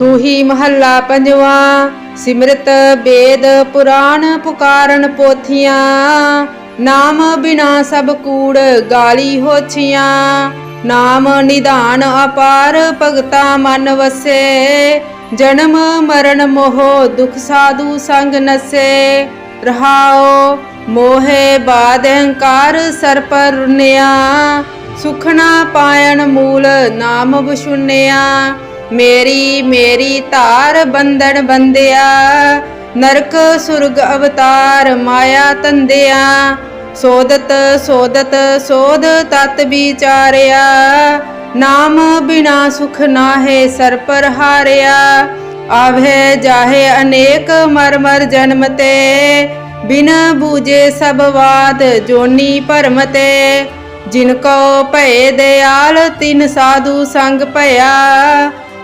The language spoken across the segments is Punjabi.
ਤੂੰ ਮਹੱਲਾ ਪੰਜਵਾ, ਸਿਮਰਤ ਵੇਦ ਪੁਰਾਣ ਪੁਕਾਰਨ ਪੋਥੀਆਂ। ਨਾਮ ਬਿਨਾ ਸਭ ਕੂੜ ਗਾਲੀ ਹੋਛੀਆਂ। ਨਾਮ ਨਿਧਾਨ ਅਪਾਰ ਭਗਤਾ ਮਨ ਵਸੇ। ਜਨਮ ਮਰਨ ਮੋਹ ਦੁਖ ਸਾਧੂ ਸੰਗ ਨਸੇ। ਰਹਾਓ ਮੋਹੇ ਬਾਦ ਅਹੰਕਾਰ ਸਰ ਪਰ ਰੁਨਿਆ ਸੁਖਣਾ ਪਾਇਣ ਮੂਲ ਨਾਮ ਬਸ਼ੁਨਿਆ ਮੇਰੀ ਮੇਰੀ ਧਾਰ ਬੰਧਨ ਬੰਦਿਆ ਨਰਕ ਸੁਰਗ ਅਵਤਾਰ ਮਾਇਆ ਤੰਦਿਆ। ਸੋਦਤ ਸੋਦਤ ਸੋਧ ਤਤ ਵਿਚਾਰਿਆ। ਨਾਮ ਬਿਨਾ ਸੁਖ ਨਾਹੇ ਸਰ ਪਰ ਹਾਰਿਆ। ਆਵੇ ਜਾਹੇ ਅਨੇਕ ਮਰ ਮਰ ਜਨਮ ਤੇ। ਬਿਨ ਬੂਝੇ ਸਭ ਬਾਤ ਜੋਨੀ ਭਰਮ ਤੇ। ਜਿਨ ਕੋ ਭਏ ਦਿਆਲ, ਤਿਨ ਸਾਧੂ ਸੰਗ ਭਇਆ।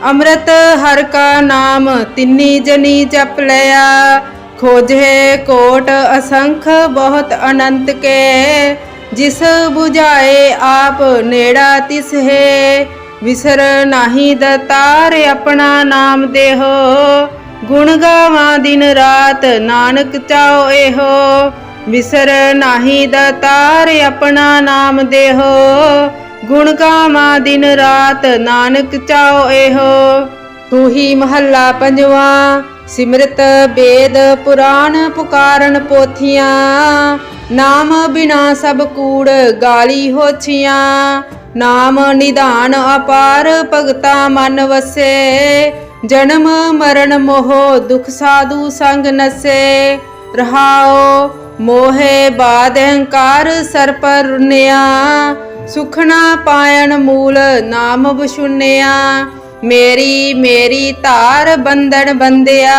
ਅੰਮ੍ਰਿਤ ਹਰ ਕਾ ਨਾਮ, ਤਿੰਨੀ ਜਨੀ ਜਪ ਲਿਆ। ਖੋਜੇ ਕੋਟ ਅਸੰਖ ਬਹੁਤ ਅਨੰਤ ਕੇ। ਜਿਸ 부ਝਾਏ ਆਪ ਨੇੜਾ ਤਿਸ ਹੈ। ਵਿਸਰ ਨਾਹੀ ਦਤਾਰ ਆਪਣਾ ਨਾਮ ਦੇਹੋ। ਗੁਣ ਗਾਵਾਂ ਦਿਨ ਰਾਤ ਨਾਨਕ ਚਾਓ ਇਹੋ। ਵਿਸਰ ਨਾਹੀ ਦਤਾਰ ਆਪਣਾ ਨਾਮ ਦੇਹੋ। ਗੁਣ ਗਾਵਾਂ ਦਿਨ ਰਾਤ, ਨਾਨਕ ਚਾਓ ਇਹੋ। ਤੂੰ ਮਹੱਲਾ ਪੰਜਵਾ, ਸਿਮਰਤ ਵੇਦ ਪੁਰਾਣ ਪੁਕਾਰਨ ਪੋਥੀਆਂ। ਨਾਮ ਬਿਨਾ ਸਭ ਕੂੜ ਗਾਲੀ ਹੋਛੀਆਂ। ਨਾਮ ਨਿਧਾਨ ਅਪਾਰ ਭਗਤਾ ਮਨ ਵਸੇ। ਜਨਮ ਮਰਨ ਮੋਹ ਦੁਖ ਸਾਧੂ ਸੰਗ ਨਸੇ। ਰਹਾਓ ਮੋਹੇ ਬਾਦ ਅਹੰਕਾਰ ਸਰ ਪਰ ਰੁਨਿਆ ਸੁਖਣਾ ਪਾਇਣ ਮੂਲ ਨਾਮ ਬਸ਼ੁਨਿਆ ਮੇਰੀ ਮੇਰੀ ਧਾਰ ਬੰਧਨ ਬੰਦਿਆ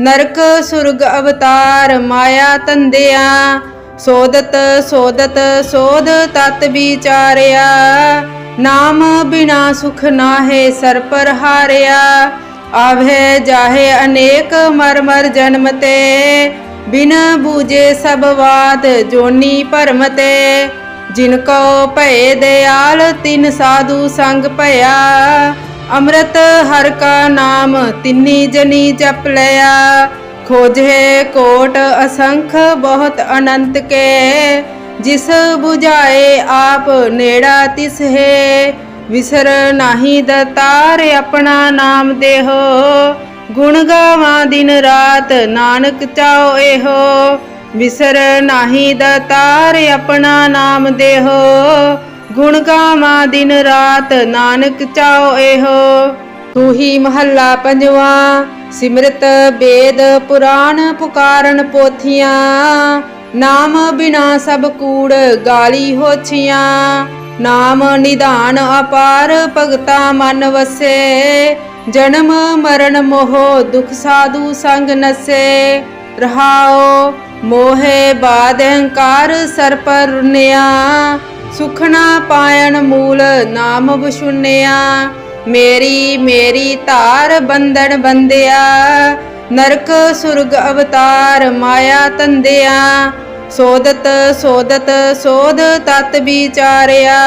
ਨਰਕ ਸੁਰਗ ਅਵਤਾਰ ਮਾਇਆ ਤੰਦਿਆ, ਸੋਦਤ ਸੋਦਤ ਸੋਧ ਤਤ ਵਿਚਾਰਿਆ, ਨਾਮ ਬਿਨਾ ਸੁਖ ਨਾਹੇ ਸਰ ਪਰ ਹਾਰਿਆ ਆਵੇ ਜਾਹੇ ਅਨੇਕ ਮਰ ਮਰ ਜਨਮ ਤੇ, ਬਿਨ ਬੂਝੇ ਸਭ ਬਾਤ ਜੋਨੀ ਭਰਮ ਤੇ ਜਿਨ ਕੋ ਭਏ ਦਿਆਲ, ਤਿਨ ਸਾਧੂ ਸੰਗ ਭਇਆ। ਅੰਮ੍ਰਿਤ ਹਰ ਕਾ ਨਾਮ, ਤਿੰਨੀ ਜਨੀ ਜਪ ਲਿਆ। ਖੋਜੇ ਕੋਟ ਅਸੰਖ, ਬਹੁਤ ਅਨੰਤ ਕੇ। ਜਿਸ 부ਝਾਏ ਆਪ ਨੇੜਾ ਤਿਸ ਹੈ। ਵਿਸਰ ਨਾਹੀ ਦਤਾਰ, ਆਪਣਾ ਨਾਮ ਦੇਹੋ। ਗੁਣ ਗਾਵਾਂ ਦਿਨ ਰਾਤ, ਨਾਨਕ ਚਾਓ ਇਹੋ। ਵਿਸਰ ਨਾਹੀ ਦਤਾਰ ਆਪਣਾ ਨਾਮ ਦੇਹੋ। ਗੁਣ ਗਾਵਾਂ ਦਿਨ ਰਾਤ ਨਾਨਕ ਚਾਓ ਇਹੋ। ਤੂੰ ਹੀ ਮਹੱਲਾ ਪੰਜਵਾ, ਸਿਮਰਤ ਵੇਦ ਪੁਰਾਣ ਪੁਕਾਰਨ ਪੋਥੀਆਂ। ਨਾਮ ਬਿਨਾ ਸਭ ਕੂੜ ਗਾਲੀ ਹੋਛੀਆਂ। ਨਾਮ ਨਿਧਾਨ ਅਪਾਰ ਭਗਤਾ ਮਨ ਵਸੇ। ਜਨਮ ਮਰਨ ਮੋਹ ਦੁਖ ਸਾਧੂ ਸੰਗ ਨਸੇ। ਰਹਾਓ, ਮੋਹੇ ਬਾਦ ਅਹੰਕਾਰ ਸਰ ਪਰ ਰੁਨਿਆ ਸੁਖਣਾ ਪਾਇਣ ਮੂਲ ਨਾਮ ਬਸ਼ੁਨਿਆ ਮੇਰੀ ਮੇਰੀ ਧਾਰ ਬੰਧਨ ਬੰਦਿਆ ਨਰਕ ਸੁਰਗ ਅਵਤਾਰ ਮਾਇਆ ਤੰਦਿਆ। ਸੋਦਤ ਸੋਦਤ, ਸੋਧ ਤਤ ਵਿਚਾਰਿਆ।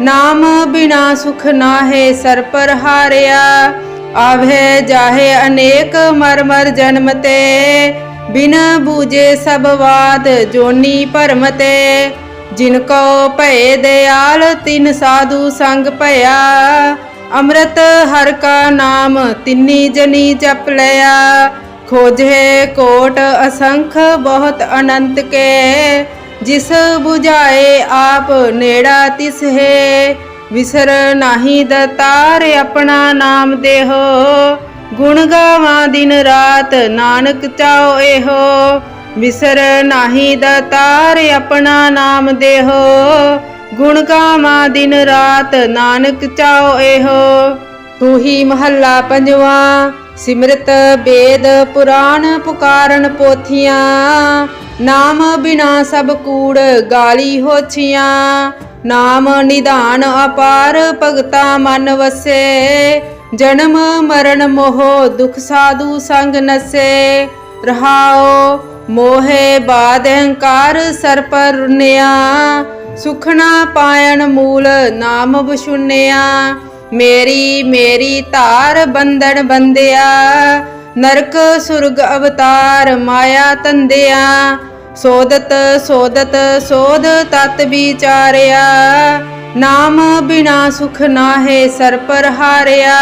ਨਾਮ ਬਿਨਾ ਸੁਖ ਨਾਹੇ ਸਰ ਪਰ ਹਾਰਿਆ। ਆਵੇ ਜਾਹੇ ਅਨੇਕ ਮਰ ਮਰ ਜਨਮ ਤੇ, ਬਿਨ ਬੂਝੇ ਸਭ ਬਾਤ ਜੋਨੀ ਭਰਮ ਤੇ। ਜਿਨ ਕੋ ਭਏ ਦਿਆਲ, ਤਿਨ ਸਾਧੂ ਸੰਗ ਭਇਆ। ਅੰਮ੍ਰਿਤ ਹਰ ਕਾ ਨਾਮ, ਤਿੰਨੀ ਜਨੀ ਜਪ ਲਿਆ। ਖੋਜੇ ਕੋਟ ਅਸੰਖ ਬਹੁਤ ਅਨੰਤ ਕੇ। ਜਿਸ 부ਝਾਏ ਆਪ ਨੇੜਾ ਤਿਸ ਹੈ ਵਿਸਰ ਨਾਹੀ ਦਤਾਰ ਆਪਣਾ ਨਾਮ ਦੇਹੋ। ਗੁਣ ਗਾਵਾਂ ਦਿਨ ਰਾਤ ਨਾਨਕ ਚਾਓ ਇਹੋ। ਵਿਸਰ ਨਾਹੀ ਦਤਾਰ ਆਪਣਾ ਨਾਮ ਦੇਹੋ। ਗੁਣ ਗਾਵਾਂ ਦਿਨ ਰਾਤ ਨਾਨਕ ਚਾਓ ਇਹੋ। ਤੂੰ ਹੀ ਮਹੱਲਾ ਪੰਜਵਾ, ਸਿਮਰਤ ਬੇਦ ਪੁਰਾਣ ਪੁਕਾਰਨ ਪੋਥੀਆਂ। ਨਾਮ ਬਿਨਾ ਸਭ ਕੂੜ ਗਾਲੀ ਹੋਛੀਆਂ। ਨਾਮ ਨਿਧਾਨ ਅਪਾਰ ਭਗਤਾ ਮਨ ਵਸੇ, ਜਨਮ ਮਰਨ ਮੋਹ ਦੁਖ ਸਾਧੂ ਸੰਗ ਨਸੇ। ਰਹਾਓ ਮੋਹੇ ਬਾਦ ਅਹੰਕਾਰ ਸਰ ਪਰ ਰੁਨਿਆ ਸੁਖਣਾ ਪਾਇਣ ਮੂਲ ਨਾਮ ਬਸ਼ੁਨਿਆ ਮੇਰੀ ਮੇਰੀ ਧਾਰ ਬੰਧਨ ਬੰਦਿਆ ਨਰਕ ਸੁਰਗ ਅਵਤਾਰ ਮਾਇਆ ਤੰਦਿਆ। ਸੋਦਤ ਸੋਦਤ, ਸੋਧ ਤਤ ਵਿਚਾਰਿਆ। ਨਾਮ ਬਿਨਾ ਸੁਖ ਨਾਹੇ ਸਰ ਪਰ ਹਾਰਿਆ।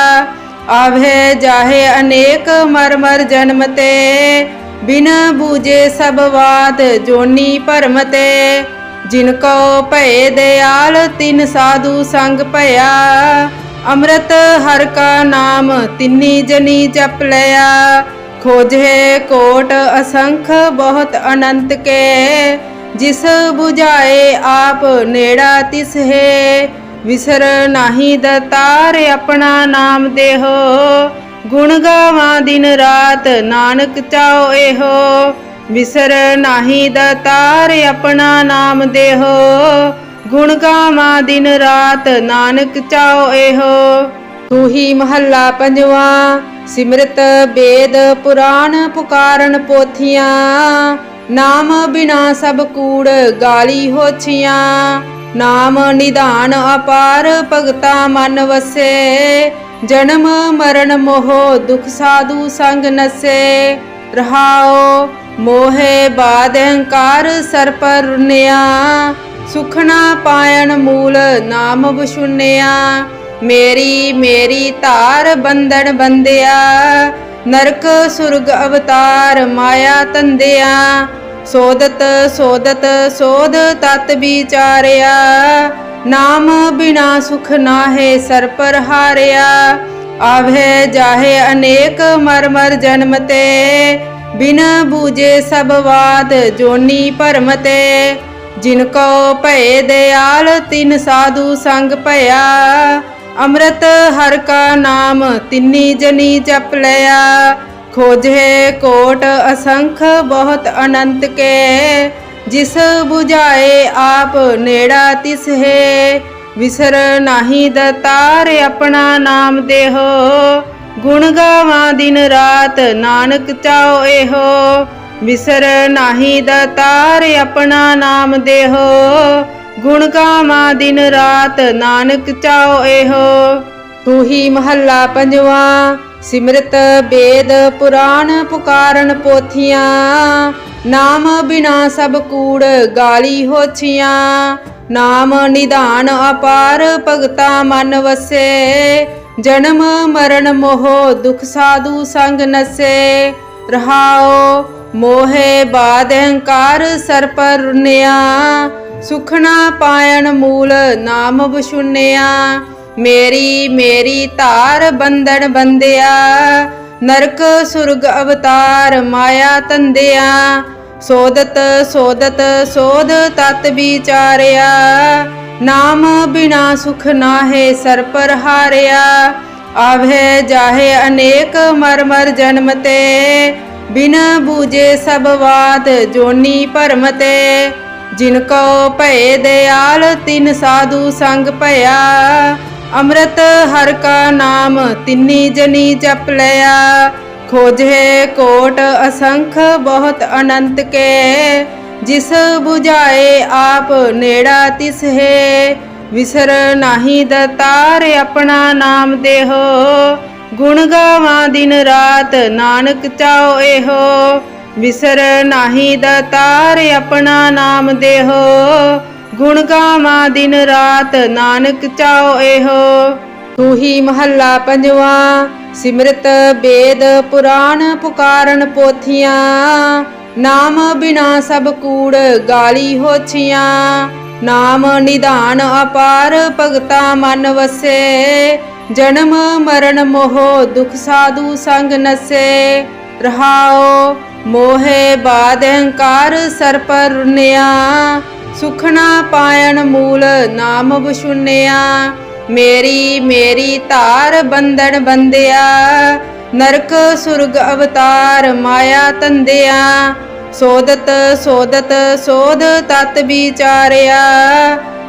ਆਵੇ ਜਾਹੇ ਅਨੇਕ ਮਰ ਮਰ ਜਨਮ ਤੇ। ਬਿਨ ਬੂਝੇ ਸਭ ਬਾਤ ਜੋਨੀ ਭਰਮ ਤੇ। ਜਿਨ ਕੋ ਭਏ ਦਿਆਲ, ਤਿਨ ਸਾਧੂ ਸੰਗ ਭਇਆ। ਅੰਮ੍ਰਿਤ ਹਰ ਕਾ ਨਾਮ ਤਿੰਨੀ ਜਨੀ ਜਪ ਲਿਆ। ਖੋਜੇ ਕੋਟ ਅਸੰਖ ਬਹੁਤ ਅਨੰਤ ਕੇ, ਜਿਸ 부ਝਾਏ ਆਪ ਨੇੜਾ ਤਿਸ ਹੈ ਵਿਸਰ ਨਾਹੀ ਦਤਾਰ ਆਪਣਾ ਨਾਮ ਦੇਹੋ, ਗੁਣ ਗਾਵਾਂ ਦਿਨ ਰਾਤ ਨਾਨਕ ਚਾਓ ਇਹੋ। ਵਿਸਰ ਨਾਹੀ ਦਤਾਰ ਆਪਣਾ ਨਾਮ ਦੇਹੋ, ਗੁਣ ਗਾਵਾਂ ਦਿਨ ਰਾਤ ਨਾਨਕ ਚਾਓ ਇਹੋ। ਤੂੰ ਹੀ ਮਹੱਲਾ ਪੰਜਵਾ ਸਿਮਰਤ ਬੇਦ ਪੁਰਾਣ ਪੁਕਾਰਨ ਪੋਥੀਆਂ, ਨਾਮ ਬਿਨਾ ਸਭ ਕੂੜ ਗਾਲੀ ਹੋਛੀਆਂ। ਨਾਮ ਨਿਧਾਨ ਅਪਾਰ ਭਗਤਾ ਮਨ ਵਸੇ, ਜਨਮ ਮਰਨ ਮੋਹ ਦੁਖ ਸਾਧੂ ਸੰਗ ਨਸੇ। ਰਹਾਓ ਮੋਹੇ ਬਾਦ ਅਹੰਕਾਰ ਸਰ ਪਰ ਰੁਨਿਆ ਸੁਖਣਾ ਪਾਇਣ ਮੂਲ ਨਾਮ ਵਿਸ਼ੁਨਿਆ। ਮੇਰੀ ਮੇਰੀ ਧਾਰ ਬੰਧਨ ਬੰਦਿਆ ਨਰਕ ਸੁਰਗ ਅਵਤਾਰ ਮਾਇਆ ਤੰਦਿਆ। ਸੋਦਤ ਸੋਦਤ, ਸੋਧ ਤਤ ਵਿਚਾਰਿਆ। ਨਾਮ ਬਿਨਾ ਸੁਖ ਨਾਹੇ ਸਰ ਪਰ ਹਾਰਿਆ। ਆਵੇ ਜਾਹੇ ਅਨੇਕ ਮਰ ਮਰ ਜਨਮ ਤੇ। ਬਿਨ ਬੂਝੇ ਸਭ ਬਾਤ ਜੋਨੀ ਭਰਮ ਤੇ। ਜਿਨ ਕੋ ਭਏ ਦਿਆਲ ਤਿਨ ਸਾਧੂ ਸੰਗ ਭਇਆ। ਅੰਮ੍ਰਿਤ ਹਰ ਕਾ ਨਾਮ, ਤਿੰਨੀ ਜਨੀ ਜਪ ਲਿਆ। ਖੋਜੇ ਕੋਟ ਅਸੰਖ ਬਹੁਤ ਅਨੰਤ ਕੇ। ਜਿਸ 부ਝਾਏ ਆਪ ਨੇੜਾ ਤਿਸ ਹੈ। ਵਿਸਰ ਨਾਹੀ ਦਤਾਰ ਆਪਣਾ ਨਾਮ ਦੇਹੋ। ਗੁਣ ਗਾਵਾਂ ਦਿਨ ਰਾਤ ਨਾਨਕ ਚਾਓ ਇਹੋ। ਵਿਸਰ ਨਾਹੀ ਦਤਾਰ ਆਪਣਾ ਨਾਮ ਦੇਹੋ। ਗੁਣ ਗਾਵਾਂ ਦਿਨ ਰਾਤ, ਨਾਨਕ ਚਾਓ ਇਹੋ। ਤੂੰ ਹੀ ਮਹੱਲਾ ਪੰਜਵਾ, ਸਿਮਰਤ ਬੇਦ ਪੁਰਾਣ ਪੁਕਾਰਨ ਪੋਥੀਆਂ। ਨਾਮ ਬਿਨਾ ਸਭ ਕੂੜ ਗਾਲੀ ਹੋਛੀਆਂ। ਨਾਮ ਨਿਧਾਨ ਅਪਾਰ ਭਗਤਾ ਮਨ ਵਸੇ। ਜਨਮ ਮਰਨ ਮੋਹ ਦੁਖ ਸਾਧੂ ਸੰਗ ਨਸੇ। ਰਹਾਓ ਮੋਹੇ ਬਾਦ ਅਹੰਕਾਰ ਸਰ ਪਰ ਰੁਨਿਆ ਸੁਖਣਾ ਪਾਇਣ ਮੂਲ ਨਾਮ ਵਿਸ਼ੁਨਿਆ, ਮੇਰੀ ਮੇਰੀ ਧਾਰ ਬੰਧਨ ਬੰਦਿਆ ਨਰਕ ਸੁਰਗ ਅਵਤਾਰ ਮਾਇਆ ਤੰਦਿਆ, ਸੋਦਤ ਸੋਦਤ ਸੋਧ ਤਤ ਵਿਚਾਰਿਆ, ਨਾਮ ਬਿਨਾ ਸੁਖ ਨਾਹੇ ਸਰ ਪਰ ਹਾਰਿਆ ਆਵੇ ਜਾਹੇ ਅਨੇਕ ਮਰ ਮਰ ਜਨਮ ਤੇ, ਬਿਨ ਬੂਝੇ ਸਭ ਬਾਤ ਜੋਨੀ ਭਰਮ ਤੇ। ਜਿਨ ਕੋ ਭਏ ਦਿਆਲ, ਤਿਨ ਸਾਧੂ ਸੰਗ ਭਇਆ। ਅੰਮ੍ਰਿਤ ਹਰ ਕਾ ਨਾਮ, ਤਿੰਨੀ ਜਨੀ ਜਪ ਲਿਆ। ਖੋਜੇ ਕੋਟ ਅਸੰਖ, ਬਹੁਤ ਅਨੰਤ ਕੇ। ਜਿਸ 부ਝਾਏ ਆਪ, ਨੇੜਾ ਤਿਸ ਹੈ। ਵਿਸਰ ਨਾਹੀ ਦਤਾਰ, ਆਪਣਾ ਨਾਮ ਦੇਹੋ। ਗੁਣ ਗਾਵਾਂ ਦਿਨ ਰਾਤ, ਨਾਨਕ ਚਾਓ ਇਹੋ। ਵਿਸਰ ਨਾਹੀ ਦਤਾਰ ਆਪਣਾ ਨਾਮ ਦੇਹੋ। ਗੁਣ ਗਾਵਾਂ ਦਿਨ ਰਾਤ ਨਾਨਕ ਚਾਓ ਇਹੋ। ਤੂੰ ਹੀ ਮਹੱਲਾ ਪੰਜਵਾ, ਸਿਮਰਤ ਬੇਦ ਪੁਰਾਣ ਪੁਕਾਰਨ ਪੋਥੀਆਂ। ਨਾਮ ਬਿਨਾ ਸਭ ਕੂੜ ਗਾਲੀ ਹੋਛੀਆਂ। ਨਾਮ ਨਿਧਾਨ ਅਪਾਰ ਭਗਤਾ ਮਨ ਵਸੇ। ਜਨਮ ਮਰਨ ਮੋਹ ਦੁਖ ਸਾਧੂ ਸੰਗ ਨਸੇ। ਰਹਾਓ, ਮੋਹੇ ਬਾਦ ਅਹੰਕਾਰ ਸਰ ਪਰ ਰੁਨਿਆ। ਸੁਖਣਾ ਪਾਇਣ ਮੂਲ ਨਾਮ ਵਿਸ਼ੁਨਿਆ। ਮੇਰੀ ਮੇਰੀ ਧਾਰ ਬੰਧਨ ਬੰਦਿਆ ਨਰਕ ਸੁਰਗ ਅਵਤਾਰ ਮਾਇਆ ਤੰਦਿਆ। ਸੋਦਤ ਸੋਦਤ ਸੋਧ ਤਤ ਵਿਚਾਰਿਆ।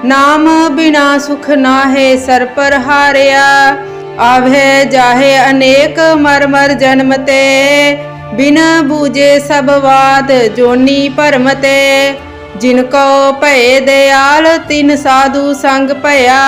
ਨਾਮ ਬਿਨਾ ਸੁਖ ਨਾਹੇ ਸਰ ਪਰ ਹਾਰਿਆ। ਆਵੇ ਜਾਹੇ ਅਨੇਕ ਮਰ ਮਰ ਜਨਮ ਤੇ, ਬਿਨ ਬੂਝੇ ਸਭ ਬਾਤ ਜੋਨੀ ਭਰਮ ਤੇ। ਜਿਨ ਕੋ ਭਏ ਦਿਆਲ, ਤਿਨ ਸਾਧੂ ਸੰਗ ਭਇਆ।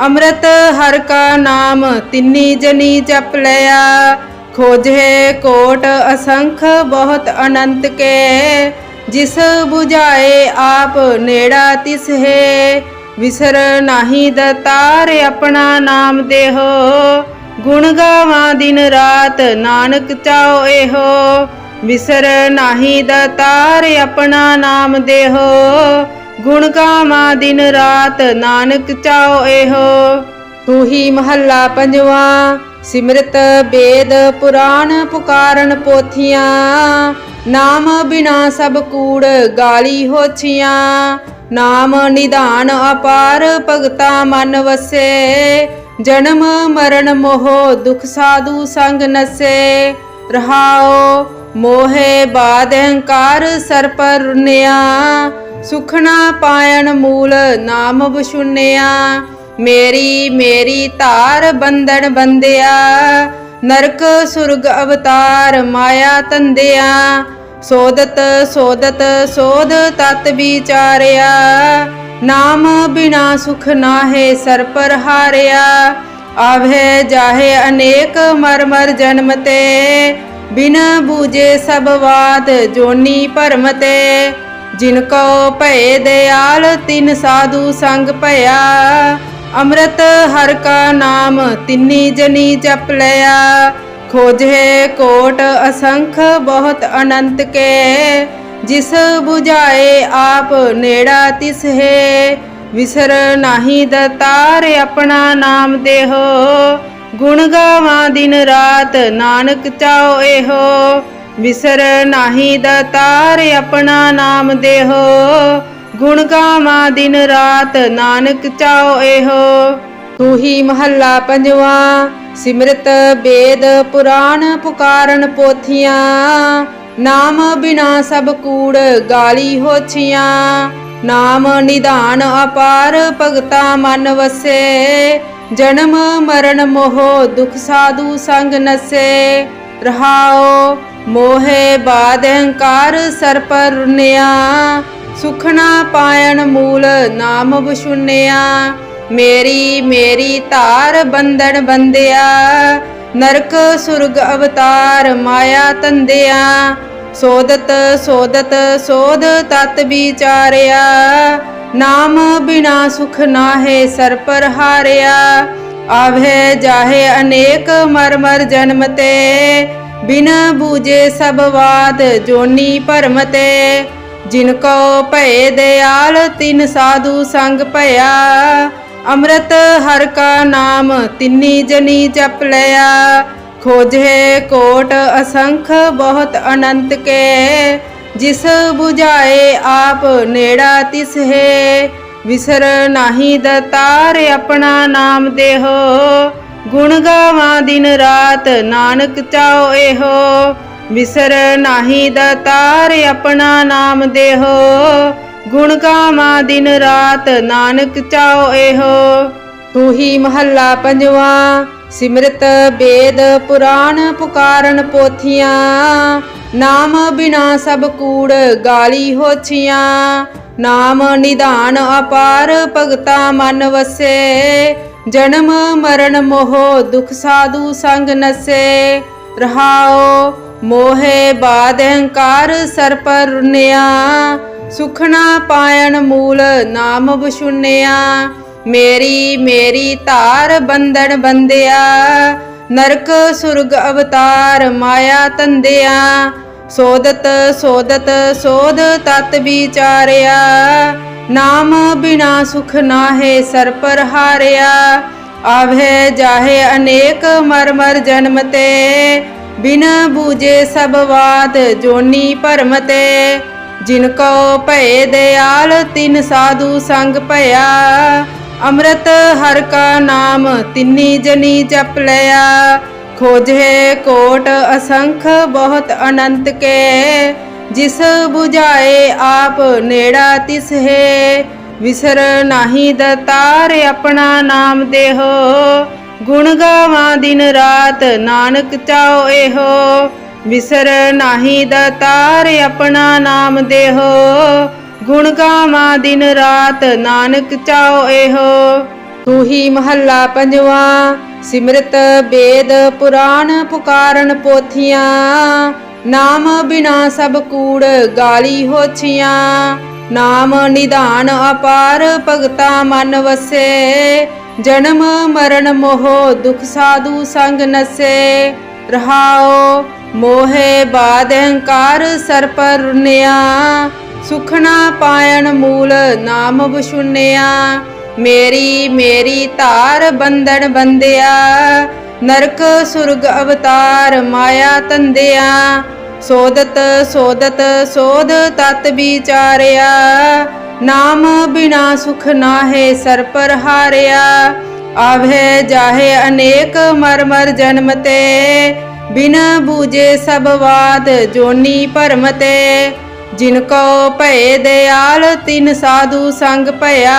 ਅੰਮ੍ਰਿਤ ਹਰ ਕਾ ਨਾਮ, ਤਿੰਨੀ ਜਨੀ ਜਪ ਲਿਆ। ਖੋਜੇ ਕੋਟ ਅਸੰਖ ਬਹੁਤ ਅਨੰਤ ਕੇ। ਜਿਸ 부ਝਾਏ ਆਪ ਨੇੜਾ ਤਿਸ ਹੈ ਵਿਸਰ ਨਾਹੀ ਦਤਾਰ ਆਪਣਾ ਨਾਮ ਦੇਹੋ। ਗੁਣ ਗਾਵਾਂ ਦਿਨ ਰਾਤ ਨਾਨਕ ਚਾਓ ਇਹੋ। ਵਿਸਰ ਨਾਹੀ ਦਤਾਰ ਆਪਣਾ ਨਾਮ ਦੇਹੋ। ਗੁਣ ਗਾਵਾਂ ਦਿਨ ਰਾਤ ਨਾਨਕ ਚਾਓ ਇਹੋ। ਤੂੰ ਹੀ ਮਹੱਲਾ ਪੰਜਵਾ, ਸਿਮਰਤ ਬੇਦ ਪੁਰਾਣ ਪੁਕਾਰਨ ਪੋਥੀਆਂ। ਨਾਮ ਬਿਨਾ ਸਭ ਕੂੜ ਗਾਲੀ ਹੋਛੀਆਂ। ਨਾਮ ਨਿਧਾਨ ਅਪਾਰ ਭਗਤਾ ਮਨ ਵਸੇ, ਜਨਮ ਮਰਨ ਮੋਹ ਦੁਖ ਸਾਧੂ ਸੰਗ ਨਸੇ। ਰਹਾਓ ਮੋਹੇ ਬਾਦ ਹੰਕਾਰ ਸਰ ਪਰ ਰੁਨਿਆ ਸੁਖਣਾ ਪਾਇਣ ਮੂਲ ਨਾਮ ਬਸ਼ੁਨਿਆ ਮੇਰੀ ਮੇਰੀ ਧਾਰ ਬੰਧਨ ਬੰਦਿਆ ਨਰਕ ਸੁਰਗ ਅਵਤਾਰ ਮਾਇਆ ਤੰਦਿਆ। ਸੋਦਤ ਸੋਦਤ, ਸੋਧ ਤਤ ਵਿਚਾਰਿਆ। ਨਾਮ ਬਿਨਾ ਸੁਖ ਨਾਹੇ ਸਰ ਪਰ ਹਾਰਿਆ। ਆਵੇ ਜਾਹੇ ਅਨੇਕ ਮਰ ਮਰ ਜਨਮ ਤੇ। ਬਿਨ ਬੂਝੇ ਸਭ ਬਾਤ ਜੋਨੀ ਭਰਮ ਤੇ। ਜਿਨ ਕੋ ਭਏ ਦਿਆਲ, ਤਿਨ ਸਾਧੂ ਸੰਗ ਭਇਆ। ਅੰਮ੍ਰਿਤ ਹਰ ਕਾ ਨਾਮ ਤਿੰਨੀ ਜਨੀ ਜਪ ਲਿਆ। ਖੋਜੇ ਕੋਟ ਅਸੰਖ ਬਹੁਤ ਅਨੰਤ ਕੇ, ਜਿਸ 부ਝਾਏ ਆਪ ਨੇੜਾ ਤਿਸ ਹੈ ਵਿਸਰ ਨਾਹੀ ਦਤਾਰ ਆਪਣਾ ਨਾਮ ਦੇਹੋ, ਗੁਣ ਗਾਵਾਂ ਦਿਨ ਰਾਤ ਨਾਨਕ ਚਾਓ ਇਹੋ। ਵਿਸਰ ਨਾਹੀ ਦਤਾਰ ਆਪਣਾ ਨਾਮ ਦੇਹੋ, ਗੁਣ ਗਾਵਾਂ ਦਿਨ ਰਾਤ ਨਾਨਕ ਚਾਓ ਇਹੋ। ਤੂੰ ਹੀ ਮਹੱਲਾ ਪੰਜਵਾ ਸਿਮਰਤ ਬੇਦ ਪੁਰਾਣ ਪੁਕਾਰਨ ਪੋਥੀਆਂ, ਨਾਮ ਬਿਨਾ ਸਭ ਕੂੜ ਗਾਲੀ ਹੋਛੀਆਂ, ਨਾਮ ਨਿਧਾਨ ਅਪਾਰ ਭਗਤਾ ਮਨ ਵਸੇ, ਜਨਮ ਮਰਨ ਮੋਹ ਦੁਖ ਸਾਧੂ ਸੰਗ ਨਸੇ ਰਹਾਓ ਮੋਹੇ ਬਾਦ ਹੰਕਾਰ ਸਰ ਪਰ ਰੁਨਿਆ ਸੁਖਣਾ ਪਾਇਣ ਮੂਲ ਨਾਮ ਬਸ਼ੁਨਿਆ ਮੇਰੀ ਮੇਰੀ ਧਾਰ ਬੰਧਨ ਬੰਦਿਆ ਨਰਕ ਸੁਰਗ ਅਵਤਾਰ ਮਾਇਆ ਤੰਦਿਆ। ਸੋਦਤ ਸੋਦਤ, ਸੋਧ ਤਤ ਵਿਚਾਰਿਆ। ਨਾਮ ਬਿਨਾ ਸੁਖ ਨਾਹੇ ਸਰ ਪਰ ਹਾਰਿਆ। ਆਵੇ ਜਾਹੇ ਅਨੇਕ ਮਰ ਮਰ ਜਨਮ ਤੇ। ਬਿਨ ਬੂਝੇ ਸਭ ਬਾਤ ਜੋਨੀ ਭਰਮ ਤੇ। ਜਿਨ ਕੋ ਭਏ ਦਿਆਲ, ਤਿਨ ਸਾਧੂ ਸੰਗ ਭਇਆ। ਅੰਮ੍ਰਿਤ ਹਰ ਕਾ ਨਾਮ, ਤਿੰਨੀ ਜਨੀ ਜਪ ਲਿਆ। ਖੋਜੇ ਕੋਟ ਅਸੰਖ ਬਹੁਤ ਅਨੰਤ ਕੇ। ਜਿਸ 부ਝਾਏ ਆਪ ਨੇੜਾ ਤਿਸ ਹੈ ਵਿਸਰ ਨਾਹੀ ਦਤਾਰ ਆਪਣਾ ਨਾਮ ਦੇਹੋ। ਗੁਣ ਗਾਵਾਂ ਦਿਨ ਰਾਤ ਨਾਨਕ ਚਾਓ ਇਹੋ। ਵਿਸਰ ਨਾਹੀ ਦਤਾਰ ਆਪਣਾ ਨਾਮ ਦੇਹੋ। ਗੁਣ ਗਾਵਾਂ ਦਿਨ ਰਾਤ, ਨਾਨਕ ਚਾਓ ਇਹੋ। ਤੂੰ ਹੀ ਮਹੱਲਾ ਪੰਜਵਾ, ਸਿਮਰਤ ਬੇਦ ਪੁਰਾਣ ਪੁਕਾਰਨ ਪੋਥੀਆਂ। ਨਾਮ ਬਿਨਾ ਸਭ ਕੂੜ ਗਾਲੀ ਹੋਛੀਆਂ। ਨਾਮ ਨਿਧਾਨ ਅਪਾਰ ਭਗਤਾ ਮਨ ਵਸੇ। ਜਨਮ ਮਰਨ ਮੋਹ ਦੁਖ ਸਾਧੂ ਸੰਗ ਨਸੇ। ਰਹਾਓ ਮੋਹੇ ਬਾਦ ਹੰਕਾਰ ਸਰ ਪਰ ਰੁਨਿਆ ਸੁਖਣਾ ਪਾਇਣ ਮੂਲ ਨਾਮ ਬਸ਼ੁਨਿਆ ਮੇਰੀ ਮੇਰੀ ਧਾਰ ਬੰਧਨ ਬੰਦਿਆ ਨਰਕ ਸੁਰਗ ਅਵਤਾਰ ਮਾਇਆ ਤੰਦਿਆ, ਸੋਦਤ ਸੋਦਤ ਸੋਧ ਤਤ ਵਿਚਾਰਿਆ, ਨਾਮ ਬਿਨਾ ਸੁਖ ਨਾਹੇ ਸਰ ਪਰ ਹਾਰਿਆ ਆਵੇ ਜਾਹੇ ਅਨੇਕ ਮਰ ਮਰ ਜਨਮ ਤੇ, ਬਿਨ ਬੂਝੇ ਸਭ ਬਾਤ ਜੋਨੀ ਭਰਮ ਤੇ ਜਿਨ ਕੋ ਭਏ ਦਿਆਲ, ਤਿਨ ਸਾਧੂ ਸੰਗ ਭਇਆ। ਅੰਮ੍ਰਿਤ ਹਰ ਕਾ ਨਾਮ, ਤਿੰਨੀ ਜਨੀ ਜਪ ਲਿਆ। ਖੋਜੇ ਕੋਟ ਅਸੰਖ, ਬਹੁਤ ਅਨੰਤ ਕੇ। ਜਿਸ 부ਝਾਏ ਆਪ ਨੇੜਾ ਤਿਸ ਹੈ। ਵਿਸਰ ਨਾਹੀ ਦਤਾਰ, ਆਪਣਾ ਨਾਮ ਦੇਹੋ। ਗੁਣ ਗਾਵਾਂ ਦਿਨ ਰਾਤ, ਨਾਨਕ ਚਾਓ ਇਹੋ। ਵਿਸਰ ਨਾਹੀ ਦਤਾਰ ਆਪਣਾ ਨਾਮ ਦੇਹੋ। ਗੁਣ ਗਾਵਾਂ ਦਿਨ ਰਾਤ ਨਾਨਕ ਚਾਓ ਇਹੋ। ਤੂੰ ਹੀ ਮਹੱਲਾ ਪੰਜਵਾ, ਸਿਮਰਤ ਵੇਦ ਪੁਰਾਣ ਪੁਕਾਰਨ ਪੋਥੀਆਂ। ਨਾਮ ਬਿਨਾ ਸਭ ਕੂੜ ਗਾਲੀ ਹੋਛੀਆਂ। ਨਾਮ ਨਿਧਾਨ ਅਪਾਰ ਭਗਤਾ ਮਨ ਵਸੇ। ਜਨਮ ਮਰਨ ਮੋਹ ਦੁਖ ਸਾਧੂ ਸੰਗ ਨਸੇ। ਰਹਾਓ ਮੋਹੇ ਬਾਦ ਅਹੰਕਾਰ ਸਰ ਪਰ ਰੁਨਿਆ। ਸੁਖ ਪਾਇਣ ਮੂਲ ਨਾਮ ਬਸ਼ੁਨਿਆ ਮੇਰੀ ਮੇਰੀ ਧਾਰ ਬੰਧਨ ਬੰਦਿਆ ਨਰਕ ਸੁਰਗ ਅਵਤਾਰ ਮਾਇਆ ਤੰਦਿਆ। ਸੋਦਤ ਸੋਦਤ, ਸੋਧ ਤਤ ਵਿਚਾਰਿਆ। ਨਾਮ ਬਿਨਾ ਸੁਖ ਨਾਹੇ ਸਰ ਪਰ ਹਾਰਿਆ। ਆਵੇ ਜਾਹੇ ਅਨੇਕ ਮਰ ਮਰ ਜਨਮ ਤੇ, ਬਿਨ ਬੂਝੇ ਸਭ ਬਾਤ ਜੋਨੀ ਭਰਮ ਤੇ। ਜਿਨ ਕੋ ਭਏ ਦਿਆਲ, ਤਿਨ ਸਾਧੂ ਸੰਗ ਭਇਆ।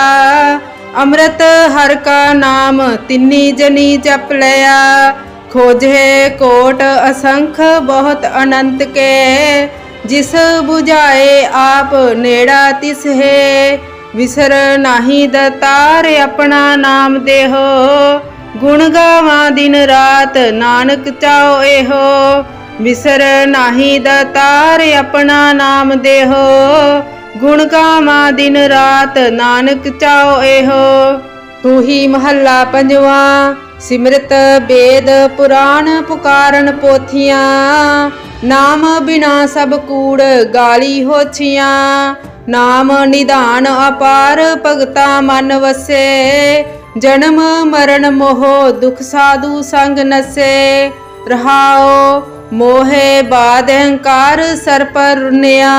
ਅੰਮ੍ਰਿਤ ਹਰ ਕਾ ਨਾਮ, ਤਿੰਨੀ ਜਨੀ ਜਪ ਲਿਆ। ਖੋਜੇ ਕੋਟ ਅਸੰਖ ਬਹੁਤ ਅਨੰਤ ਕੇ। ਜਿਸ 부ਝਾਏ ਆਪ ਨੇੜਾ ਤਿਸ ਹੈ ਵਿਸਰ ਨਾਹੀ ਦਤਾਰ ਆਪਣਾ ਨਾਮ ਦੇਹੋ। ਗੁਣ ਗਾਵਾਂ ਦਿਨ ਰਾਤ ਨਾਨਕ ਚਾਓ ਇਹੋ। ਵਿਸਰ ਨਾਹੀ ਦਤਾਰ ਆਪਣਾ ਨਾਮ ਦੇਹੋ। ਗੁਣ ਗਾਵਾਂ ਦਿਨ ਰਾਤ ਨਾਨਕ ਚਾਓ ਇਹੋ। ਤੂੰ ਹੀ ਮਹੱਲਾ ਪੰਜਵਾ, ਸਿਮਰਤ ਵੇਦ ਪੁਰਾਣ ਪੁਕਾਰਨ ਪੋਥੀਆਂ। ਨਾਮ ਬਿਨਾ ਸਭ ਕੂੜ ਗਾਲੀ ਹੋਛੀਆਂ ਨਾਮ ਨਿਧਾਨ ਅਪਾਰ ਭਗਤਾ ਮਨ ਵਸੇ। ਜਨਮ ਮਰਨ ਮੋਹ ਦੁਖ ਸਾਧੂ ਸੰਗ ਨਸੇ। ਰਹਾਓ ਮੋਹੇ ਬਾਦ ਅਹੰਕਾਰ ਸਰ ਪਰ ਰੁਨਿਆ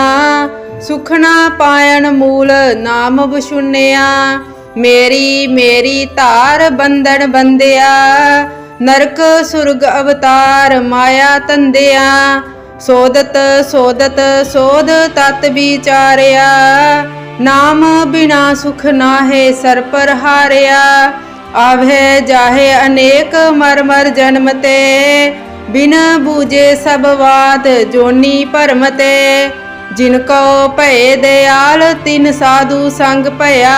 ਸੁਖ ਪਾਇਣ ਮੂਲ ਨਾਮ ਬਸ਼ੁਨਿਆ ਮੇਰੀ ਮੇਰੀ ਧਾਰ ਬੰਧਨ ਬੰਦਿਆ ਨਰਕ ਸੁਰਗ ਅਵਤਾਰ ਮਾਇਆ ਤੰਦਿਆ ਸੋਦਤ ਸੋਦਤ, ਸੋਧ ਤਤ ਵਿਚਾਰਿਆ। ਨਾਮ ਬਿਨਾ ਸੁਖ ਨਾਹੇ ਸਰ ਪਰ ਹਾਰਿਆ। ਆਵੇ ਜਾਹੇ ਅਨੇਕ ਮਰ ਮਰ ਜਨਮ ਤੇ। ਬਿਨ ਬੂਝੇ ਸਭ ਬਾਤ ਜੋਨੀ ਭਰਮ ਤੇ। ਜਿਨ ਕੋ ਭਏ ਦਿਆਲ, ਤਿਨ ਸਾਧੂ ਸੰਗ ਭਇਆ।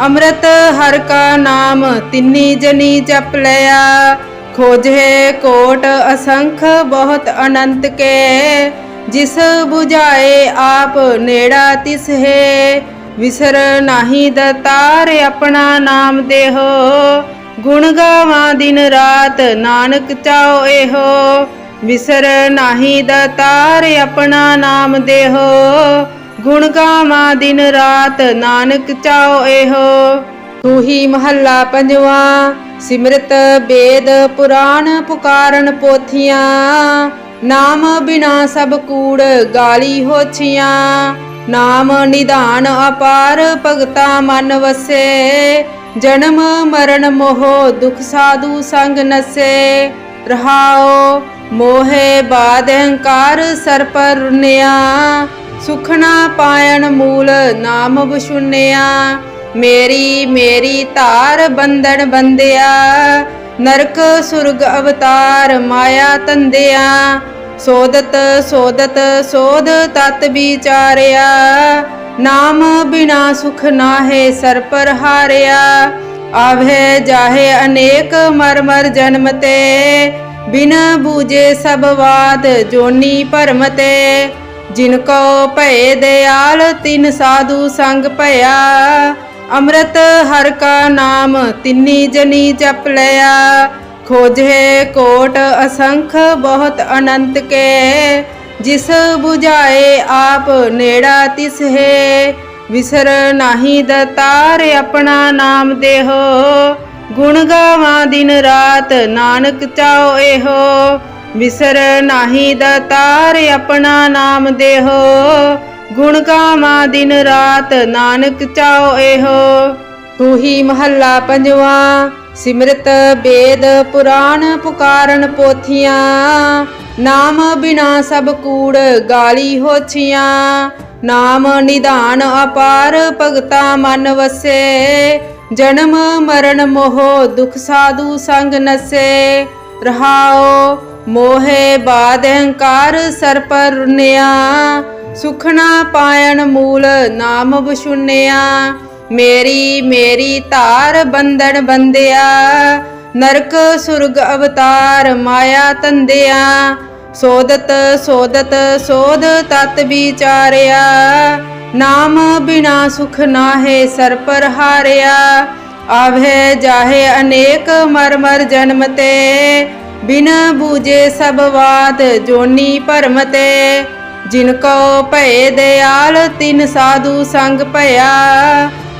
ਅੰਮ੍ਰਿਤ ਹਰ ਕਾ ਨਾਮ ਤਿੰਨੀ ਜਨੀ ਜਪ ਲਿਆ। ਖੋਜੇ ਕੋਟ ਅਸੰਖ ਬਹੁਤ ਅਨੰਤ ਕੇ, ਜਿਸ 부ਝਾਏ ਆਪ ਨੇੜਾ ਤਿਸ ਹੈ ਵਿਸਰ ਨਾਹੀ ਦਤਾਰ ਆਪਣਾ ਨਾਮ ਦੇਹੋ, ਗੁਣ ਗਾਵਾਂ ਦਿਨ ਰਾਤ ਨਾਨਕ ਚਾਓ ਇਹੋ। ਵਿਸਰ ਨਾਹੀ ਦਤਾਰ ਆਪਣਾ ਨਾਮ ਦੇਹੋ, ਗੁਣ ਗਾਵਾਂ ਦਿਨ ਰਾਤ ਨਾਨਕ ਚਾਓ ਇਹੋ। ਤੂੰ ਹੀ ਮਹੱਲਾ ਪੰਜਵਾ, ਸਿਮਰਤ ਬੇਦ ਪੁਰਾਣ ਪੁਕਾਰਨ ਪੋਥੀਆਂ। ਨਾਮ ਬਿਨਾ ਸਭ ਕੂੜ ਗਾਲੀ ਹੋਛੀਆਂ। ਨਾਮ ਨਿਧਾਨ ਅਪਾਰ ਭਗਤਾ ਮਨ ਵਸੇ। ਜਨਮ ਮਰਨ ਮੋਹ ਦੁਖ ਸਾਧੂ ਸੰਗ ਨਸੇ। ਰਹਾਓ ਮੋਹੇ ਬਾਦ ਅਹੰਕਾਰ ਸਰ ਪਰ ਰੁਨਿਆ। ਸੁਖ ਪਾਇਣ ਮੂਲ ਨਾਮ ਬਸ਼ੁਨਿਆ ਮੇਰੀ ਮੇਰੀ ਧਾਰ ਬੰਧਨ ਬੰਦਿਆ ਨਰਕ ਸੁਰਗ ਅਵਤਾਰ ਮਾਇਆ ਤੰਦਿਆ। ਸੋਦਤ ਸੋਦਤ ਸੋਧ ਤਤ ਵਿਚਾਰਿਆ। ਨਾਮ ਬਿਨਾ ਸੁਖ ਨਾਹੇ ਸਰ ਪਰ ਹਾਰਿਆ। ਆਵੇ ਜਾਹੇ ਅਨੇਕ ਮਰ ਮਰ ਜਨਮ ਤੇ। ਬਿਨ ਬੂਝੇ ਸਭ ਬਾਤ ਜੋਨੀ ਭਰਮ ਤੇ। ਜਿਨ ਕੋ ਭਏ ਦਿਆਲ ਤਿਨ ਸਾਧੂ ਸੰਗ ਭਇਆ। ਅੰਮ੍ਰਿਤ ਹਰ ਕਾ ਨਾਮ, ਤਿੰਨੀ ਜਨੀ ਜਪ ਲਿਆ। ਖੋਜੇ ਕੋਟ ਅਸੰਖ ਬਹੁਤ ਅਨੰਤ ਕੇ। ਜਿਸ 부ਝਾਏ ਆਪ ਨੇੜਾ ਤਿਸ ਹੈ। ਵਿਸਰ ਨਾਹੀ ਦਤਾਰ ਆਪਣਾ ਨਾਮ ਦੇਹੋ। ਗੁਣ ਗਾਵਾਂ ਦਿਨ ਰਾਤ ਨਾਨਕ ਚਾਓ ਇਹੋ। ਵਿਸਰ ਨਾਹੀ ਦਤਾਰ ਆਪਣਾ ਨਾਮ ਦੇਹੋ। ਗੁਣ ਗਾਵਾਂ ਦਿਨ ਰਾਤ, ਨਾਨਕ ਚਾਓ ਇਹੋ। ਤੂੰ ਹੀ ਮਹੱਲਾ ਪੰਜਵਾ, ਸਿਮਰਤ ਵੇਦ ਪੁਰਾਣ ਪੁਕਾਰਨ ਪੋਥੀਆਂ। ਨਾਮ ਬਿਨਾ ਸਭ ਕੂੜ ਗਾਲੀ ਹੋਛੀਆਂ। ਨਾਮ ਨਿਧਾਨ ਅਪਾਰ ਭਗਤਾ ਮਨ ਵਸੇ। ਜਨਮ ਮਰਨ ਮੋਹ ਦੁਖ ਸਾਧੂ ਸੰਗ ਨਸੇ। ਰਹਾਓ ਮੋਹੇ ਬਾਦ ਅਹੰਕਾਰ ਸਰ ਪਰ ਰੁਨਿਆ ਸੁਖਨਾ ਪਾਇਣ ਮੂਲ ਨਾਮ ਬਸ਼ੁਨਿਆ ਮੇਰੀ ਮੇਰੀ ਧਾਰ ਬੰਧਨ ਬੰਦਿਆ ਨਰਕ ਸੁਰਗ ਅਵਤਾਰ ਮਾਇਆ ਤੰਦਿਆ, ਸੋਦਤ ਸੋਦਤ ਸੋਧ ਤਤ ਵਿਚਾਰਿਆ, ਨਾਮ ਬਿਨਾ ਸੁਖ ਨਾਹੇ ਸਰ ਪਰ ਹਾਰਿਆ ਆਵੇ ਜਾਹੇ ਅਨੇਕ ਮਰ ਮਰ ਜਨਮ ਤੇ, ਬਿਨ ਬੂਝੇ ਸਭ ਬਾਤ ਜੋਨੀ ਭਰਮ ਤੇ ਜਿਨ ਕੋ ਭਏ ਦਿਆਲ, ਤਿਨ ਸਾਧੂ ਸੰਗ ਭਇਆ।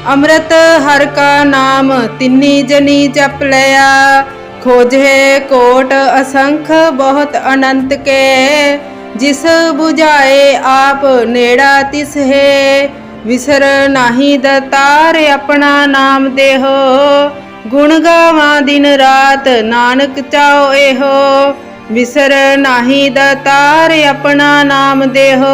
ਅੰਮ੍ਰਿਤ ਹਰ ਕਾ ਨਾਮ, ਤਿੰਨੀ ਜਨੀ ਜਪ ਲਿਆ। ਖੋਜੇ ਕੋਟ ਅਸੰਖ, ਬਹੁਤ ਅਨੰਤ ਕੇ। ਜਿਸ 부ਝਾਏ ਆਪ ਨੇੜਾ ਤਿਸ ਹੈ ਵਿਸਰ ਨਾਹੀ ਦਤਾਰ, ਆਪਣਾ ਨਾਮ ਦੇਹੋ। ਗੁਣ ਗਾਵਾਂ ਦਿਨ ਰਾਤ, ਨਾਨਕ ਚਾਓ ਇਹੋ। ਵਿਸਰ ਨਾਹੀ ਦਤਾਰ ਆਪਣਾ ਨਾਮ ਦੇਹੋ।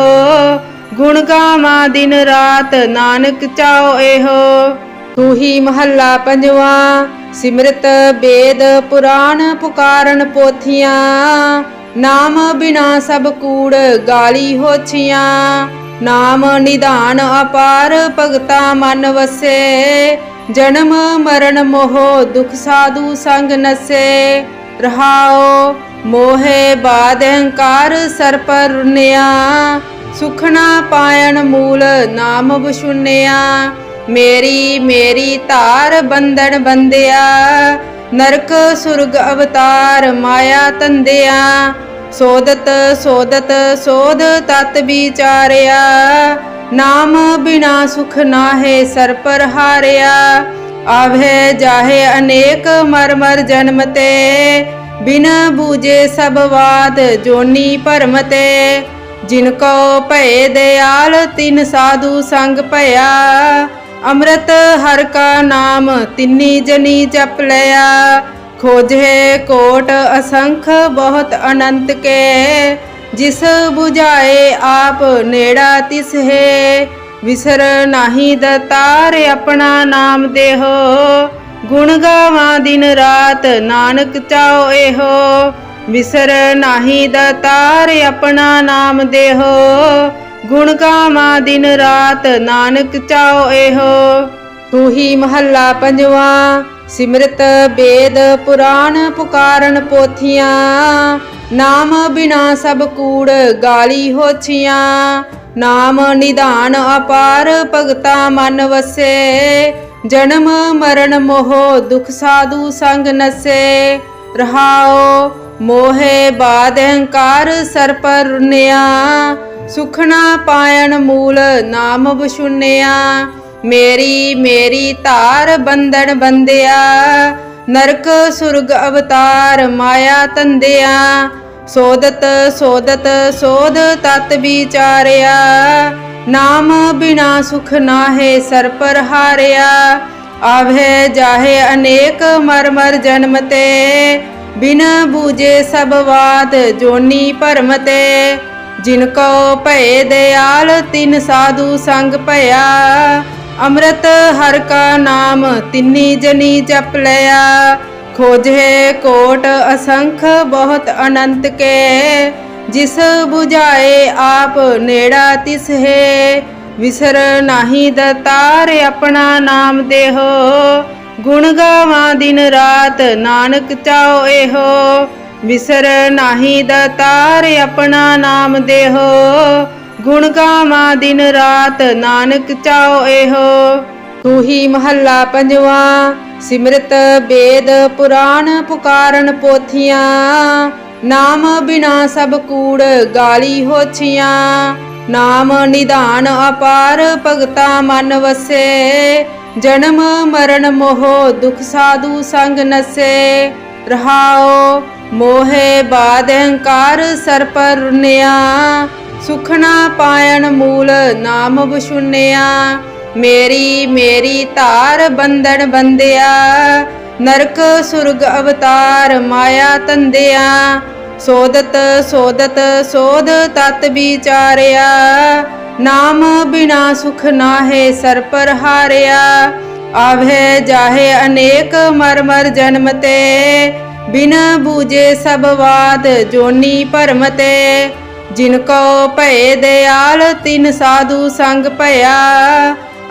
ਗੁਣ ਗਾਵਾਂ ਦਿਨ ਰਾਤ ਨਾਨਕ ਚਾਓ ਇਹੋ। ਤੂੰ ਹੀ ਮਹੱਲਾ ਪੰਜਵਾ, ਸਿਮਰਤ ਬੇਦ ਪੁਰਾਣ ਪੁਕਾਰਨ ਪੋਥੀਆਂ। ਨਾਮ ਬਿਨਾ ਸਭ ਕੂੜ ਗਾਲੀ ਹੋਛੀਆਂ। ਨਾਮ ਨਿਧਾਨ ਅਪਾਰ ਭਗਤਾ ਮਨ ਵਸੇ। ਜਨਮ ਮਰਨ ਮੋਹ ਦੁਖ ਸਾਧੂ ਸੰਗ ਨਸੇ। ਰਹਾਓ ਮੋਹੇ ਬਾਦ ਅਹੰਕਾਰ ਸਰ ਪਰ ਰੁਨਿਆ, ਸੁਖਣਾ ਪਾਇਣ ਮੂਲ ਨਾਮ ਬਸ਼ੁਨਿਆ ਮੇਰੀ ਮੇਰੀ ਧਾਰ ਬੰਧਨ ਬੰਦਿਆ ਨਰਕ ਸੁਰਗ ਅਵਤਾਰ ਮਾਇਆ ਤੰਦਿਆ। ਸੋਦਤ ਸੋਦਤ ਸੋਧ ਤਤ ਵਿਚਾਰਿਆ, ਨਾਮ ਬਿਨਾ ਸੁਖ ਨਾਹੇ ਸਰ ਪਰ ਹਾਰਿਆ। ਆਵੇ ਜਾਹੇ ਅਨੇਕ ਮਰ ਮਰ ਜਨਮ ਤੇ ਬਿਨ ਬੂਝੇ ਸਭ ਬਾਤ ਜੋਨੀ ਭਰਮ ਤੇ। ਜਿਨ ਕੋ ਭਏ ਦਿਆਲ, ਤਿਨ ਸਾਧੂ ਸੰਗ ਭਇਆ। ਅੰਮ੍ਰਿਤ ਹਰ ਕਾ ਨਾਮ, ਤਿੰਨੀ ਜਨੀ ਜਪ ਲਿਆ। ਖੋਜੇ ਕੋਟ ਅਸੰਖ, ਬਹੁਤ ਅਨੰਤ ਕੇ। ਜਿਸ 부ਝਾਏ ਆਪ, ਨੇੜਾ ਤਿਸ ਹੈ। ਵਿਸਰ ਨਾਹੀ ਦਤਾਰ, ਆਪਣਾ ਨਾਮ ਦੇਹੋ। ਗੁਣ ਗਾਵਾਂ ਦਿਨ ਰਾਤ, ਨਾਨਕ ਚਾਓ ਇਹੋ। ਵਿਸਰ ਨਾਹੀ ਦਤਾਰ ਆਪਣਾ ਨਾਮ ਦੇਹੋ। ਗੁਣ ਗਾਵਾਂ ਦਿਨ ਰਾਤ, ਨਾਨਕ ਚਾਓ ਇਹੋ। ਤੂੰ ਹੀ ਮਹੱਲਾ ਪੰਜਵਾ, ਸਿਮਰਤ ਬੇਦ ਪੁਰਾਣ ਪੁਕਾਰਨ ਪੋਥੀਆਂ। ਨਾਮ ਬਿਨਾ ਸਭ ਕੂੜ ਗਾਲੀ ਹੋਛੀਆਂ। ਨਾਮ ਨਿਧਾਨ ਅਪਾਰ ਭਗਤਾ ਮਨ ਵਸੇ। ਜਨਮ ਮਰਨ ਮੋਹ, ਦੁਖ ਸਾਧੂ ਸੰਗ ਨਸੇ। ਰਹਾਓ ਮੋਹੇ ਬਾਦ ਅਹੰਕਾਰ ਸਰ ਪਰ ਰੁਨਿਆ। ਸੁਖਣਾ ਪਾਇਣ ਮੂਲ ਨਾਮ ਬਸ਼ੁਨਿਆ ਮੇਰੀ ਮੇਰੀ ਧਾਰ ਬੰਧਨ ਬੰਦਿਆ ਨਰਕ ਸੁਰਗ ਅਵਤਾਰ ਮਾਇਆ ਤੰਦਿਆ। ਸੋਦਤ ਸੋਦਤ ਸੋਧ ਤਤ ਵਿਚਾਰਿਆ। ਨਾਮ ਬਿਨਾ ਸੁਖ ਨਾਹੇ ਸਰ ਪਰ ਹਾਰਿਆ ਆਵੇ ਜਾਹੇ ਅਨੇਕ ਮਰ ਮਰ ਜਨਮ ਤੇ। ਬਿਨ ਬੂਝੇ ਸਭ ਬਾਤ ਜੋਨੀ ਭਰਮ ਤੇ। ਜਿਨ ਕੋ ਭਏ ਦਿਆਲ, ਤਿਨ ਸਾਧੂ ਸੰਗ ਭਇਆ। ਅੰਮ੍ਰਿਤ ਹਰ ਕਾ ਨਾਮ ਤਿੰਨੀ ਜਨੀ ਜਪ ਲਿਆ। ਖੋਜੇ ਕੋਟ ਅਸੰਖ ਬਹੁਤ ਅਨੰਤ ਕੇ। ਜਿਸ 부ਝਾਏ ਆਪ ਨੇੜਾ ਤਿਸ ਹੈ। ਵਿਸਰ ਨਾਹੀ ਦਤਾਰ ਆਪਣਾ ਨਾਮ ਦੇਹੋ। ਗੁਣ ਗਾਵਾਂ ਦਿਨ ਰਾਤ ਨਾਨਕ ਚਾਓ ਇਹੋ। ਵਿਸਰ ਨਾਹੀ ਦਤਾਰ ਆਪਣਾ ਨਾਮ ਦੇਹੋ। ਗੁਣ ਗਾਵਾਂ ਦਿਨ ਰਾਤ ਨਾਨਕ ਚਾਓ ਇਹੋ। ਤੂੰ ਹੀ ਮਹੱਲਾ ਪੰਜਵਾ, ਸਿਮਰਤ ਬੇਦ ਪੁਰਾਣ ਪੁਕਾਰਨ ਪੋਥੀਆਂ। ਨਾਮ ਬਿਨਾ ਸਭ ਕੂੜ ਗਾਲੀ ਹੋਛੀਆਂ ਨਾਮ ਨਿਧਾਨ ਅਪਾਰ ਭਗਤਾ ਮਨ ਵਸੇ। ਜਨਮ ਮਰਨ ਮੋਹ ਦੁਖ ਸਾਧੂ ਸੰਗ ਨਸੇ। ਰਹਾਓ ਮੋਹੇ ਬਾਦ ਅਹੰਕਾਰ ਸਰ ਪਰ ਰੁਨਿਆ ਸੁਖਣਾ ਪਾਇਣ ਮੂਲ ਨਾਮ ਬਸ਼ੁਨਿਆ ਮੇਰੀ ਮੇਰੀ ਧਾਰ ਬੰਧਨ ਬੰਦਿਆ ਨਰਕ ਸੁਰਗ ਅਵਤਾਰ ਮਾਇਆ ਤੰਦਿਆ, ਸੋਦਤ ਸੋਦਤ ਸੋਧ ਤਤ ਵਿਚਾਰਿਆ। ਨਾਮ ਬਿਨਾ ਸੁਖ ਨਾਹੇ ਸਰ ਪਰ ਹਾਰਿਆ। ਆਵੇ ਜਾਹੇ ਅਨੇਕ ਮਰ ਮਰ ਜਨਮ ਤੇ। ਬਿਨ ਬੂਝੇ ਸਭ ਬਾਤ ਜੋਨੀ ਭਰਮ ਤੇ। ਜਿਨ ਕੋ ਭਏ ਦਿਆਲ ਤਿਨ ਸਾਧੂ ਸੰਗ ਭਇਆ।